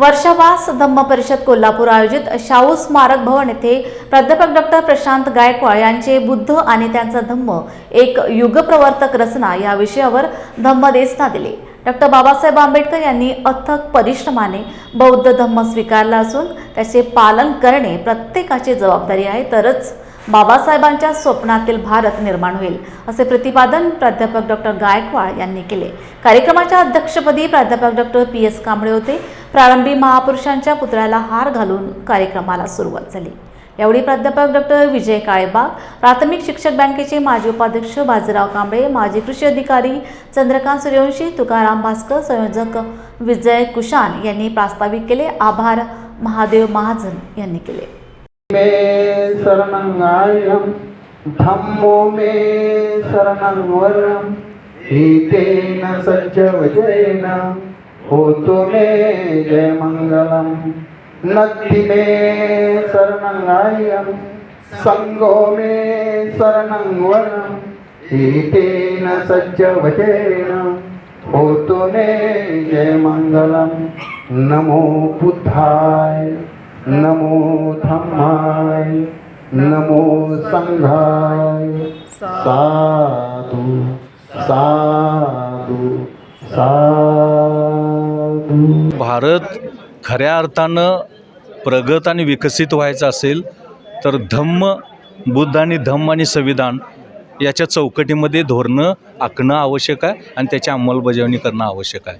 वर्षावास धम्म परिषद कोल्हापूर आयोजित शाहू स्मारक भवन येथे प्राध्यापक डॉक्टर प्रशांत गायकवाड यांचे बुद्ध आणि त्यांचा धम्म एक युगप्रवर्तक रचना या विषयावर धम्मदेसना दिली. डॉक्टर बाबासाहेब आंबेडकर यांनी अथक परिश्रमाने बौद्ध धम्म स्वीकारला असून त्याचे पालन करणे प्रत्येकाची जबाबदारी आहे तरच बाबासाहेबांच्या स्वप्नातील भारत निर्माण होईल असे प्रतिपादन प्राध्यापक डॉक्टर गायकवाड यांनी केले. कार्यक्रमाच्या अध्यक्षपदी प्राध्यापक डॉक्टर पी एस कांबळे होते. प्रारंभी महापुरुषांच्या पुतळ्याला हार घालून कार्यक्रमाला सुरुवात झाली. यावेळी प्राध्यापक डॉक्टर विजय काळेबाग प्राथमिक शिक्षक बँकेचे माजी उपाध्यक्ष बाजीराव कांबळे माजी कृषी अधिकारी चंद्रकांत सूर्यवंशी तुकाराम भास्कर संयोजक विजय कुशान यांनी प्रास्ताविक केले. आभार. महादेव महाजन यांनी केले. मे शरणङ्गायं धम्मो मे शरणं सज्ज सज्जवजेन होतो मे जयमङ्गलं। नक्ति मे शरणङ्गायं सङ्गो मे शरणं हितेन सज्ज सज्जवजेन होतो मे जयमङ्गलं। नमो बुद्धाय। नमो धम्माय नमो संघाय। साधु साधु साधु। भारत खऱ्या अर्थानं प्रगत आणि विकसित व्हायचं असेल तर धम्म बुद्ध आणि धम्म आणि संविधान याच्या चौकटीमध्ये धोरणं आखणं आवश्यक आहे आणि त्याची अंमलबजावणी करणं आवश्यक आहे.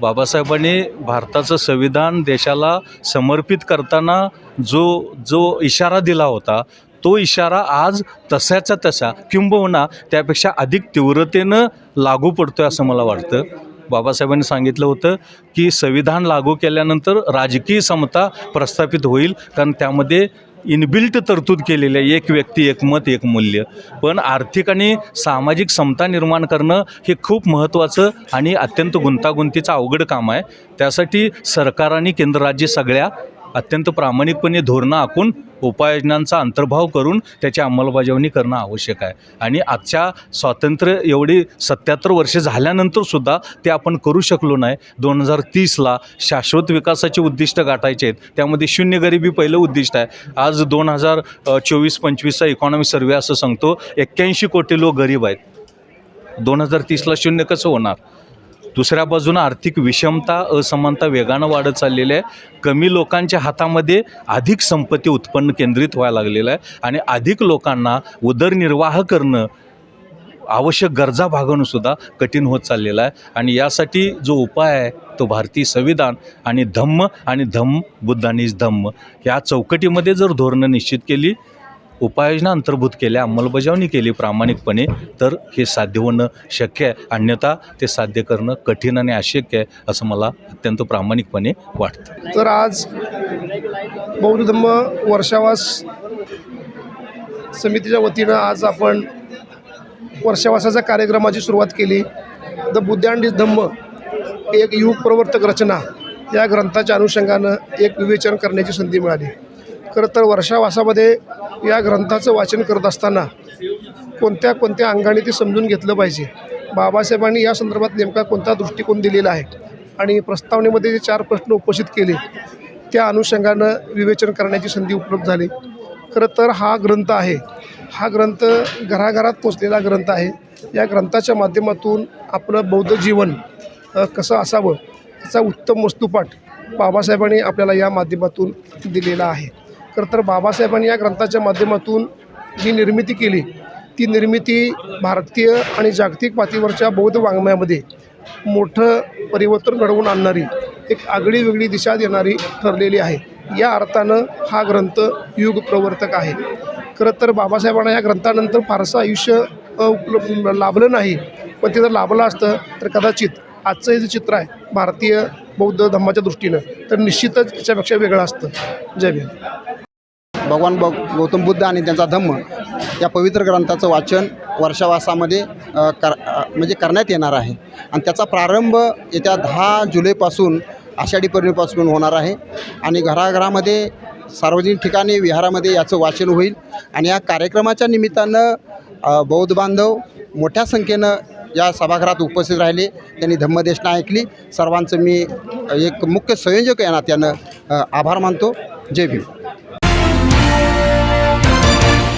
बाबासाहेबांनी भारताचं संविधान देशाला समर्पित करताना जो जो इशारा दिला होता तो इशारा आज तसाच्या तसा किंबहुना त्यापेक्षा अधिक तीव्रतेनं लागू पडतो आहे असं मला वाटतं. बाबासाहेबांनी सांगितलं होतं की संविधान लागू केल्यानंतर राजकीय समता प्रस्थापित होईल कारण त्यामध्ये इनबिल्ट तरतूद केलेली आहे. एक व्यक्ती एक मत एक मूल्य. पण आर्थिक आणि सामाजिक समता निर्माण करणं हे खूप महत्त्वाचं आणि अत्यंत गुंतागुंतीचं अवघड काम आहे. त्यासाठी सरकार आणि केंद्र राज्य सगळ्या अत्यंत प्रामाणिकपणे धोरणं आखून उपाययोजनांचा अंतर्भाव करून त्याची अंमलबजावणी करणं आवश्यक आहे. आणि आजच्या स्वातंत्र्य एवढी सत्याहत्तर वर्षे झाल्यानंतरसुद्धा ते आपण करू शकलो नाही. दोन हजार तीसला शाश्वत विकासाची उद्दिष्ट गाठायचे आहेत. त्यामध्ये शून्य गरिबी पहिलं उद्दिष्ट आहे. आज दोन हजार चोवीस पंचवीसचा इकॉनॉमी सर्वे असं सांगतो एक्क्याऐंशी कोटी लोक गरीब आहेत. दोन हजार तीसला शून्य कसं होणार? दुसऱ्या बाजूनं आर्थिक विषमता असमानता वेगानं वाढत चाललेली आहे. कमी लोकांच्या हातामध्ये अधिक संपत्ती उत्पन्न केंद्रित व्हायला लागलेलं आहे आणि अधिक लोकांना उदरनिर्वाह करणं आवश्यक गरजा भागवणं सुद्धा कठीण होत चाललेलं आहे. आणि यासाठी जो उपाय आहे तो भारतीय संविधान आणि धम्म आणि धम्म बुद्धानीच धम्म या चौकटीमध्ये जर धोरणं निश्चित केली उपाययोजना अंतर्भूत केल्या अंमलबजावणी केली प्रामाणिकपणे तर हे साध्य होणं शक्य आहे. अन्यथा ते साध्य करणं कठीण आणि अशक्य आहे असं मला अत्यंत प्रामाणिकपणे वाटतं. तर आज बौद्ध धम्म वर्षावास समितीच्या वतीनं आज आपण वर्षावासाच्या कार्यक्रमाची सुरुवात केली. The Buddha and his Dhamma एक युग प्रवर्तक रचना या ग्रंथाच्या अनुषंगानं एक विवेचन करण्याची संधी मिळाली. खरं तर वर्षावासामध्ये या ग्रंथाचं वाचन करत असताना कोणत्या कोणत्या अंगाने ते समजून घेतलं पाहिजे? बाबासाहेबांनी या संदर्भात नेमका कोणता दृष्टिकोन दिलेला आहे? आणि प्रस्तावनेमध्ये जे चार प्रश्न उपस्थित केले त्या अनुषंगानं विवेचन करण्याची संधी उपलब्ध झाली. खरं तर हा ग्रंथ आहे. हा ग्रंथ घराघरात पोचलेला ग्रंथ आहे. या ग्रंथाच्या माध्यमातून आपलं बौद्ध जीवन कसं असावं याचा उत्तम वस्तुपाठ बाबासाहेबांनी आपल्याला या माध्यमातून दिलेला आहे. खरं तर बाबासाहेबांनी या ग्रंथाच्या माध्यमातून जी निर्मिती केली ती निर्मिती भारतीय आणि जागतिक पातळीवरच्या बौद्ध वाङ्मयामध्ये मोठं परिवर्तन घडवून आणणारी एक आगळी वेगळी दिशा देणारी ठरलेली आहे. या अर्थानं हा ग्रंथ युग प्रवर्तक आहे. खरं तर बाबासाहेबांना या ग्रंथानंतर फारसं आयुष्य उपलब्ध लाभलं नाही पण ते जर लाभलं असतं तर कदाचित आजचं हे जे चित्र आहे भारतीय बौद्ध धम्माच्या दृष्टीनं तर निश्चितच याच्यापेक्षा वेगळं असतं. जय भीम. भगवान ब गौतम बुद्ध आणि त्यांचा धम्म या पवित्र ग्रंथाचं वाचन वर्षावासामध्ये कर म्हणजे करण्यात येणार आहे. आणि त्याचा प्रारंभ येत्या दहा जुलैपासून आषाढी पौर्णिमेपासून होणार आहे. आणि घराघरामध्ये सार्वजनिक ठिकाणी विहारामध्ये याचं वाचन होईल. आणि या कार्यक्रमाच्या निमित्तानं बौद्ध बांधव मोठ्या संख्येनं या सभागृहात उपस्थित राहिले. त्यांनी धम्मदेशना ऐकली. सर्वांचं मी एक मुख्य संयोजक या नात्यानं आभार मानतो. जय भीम.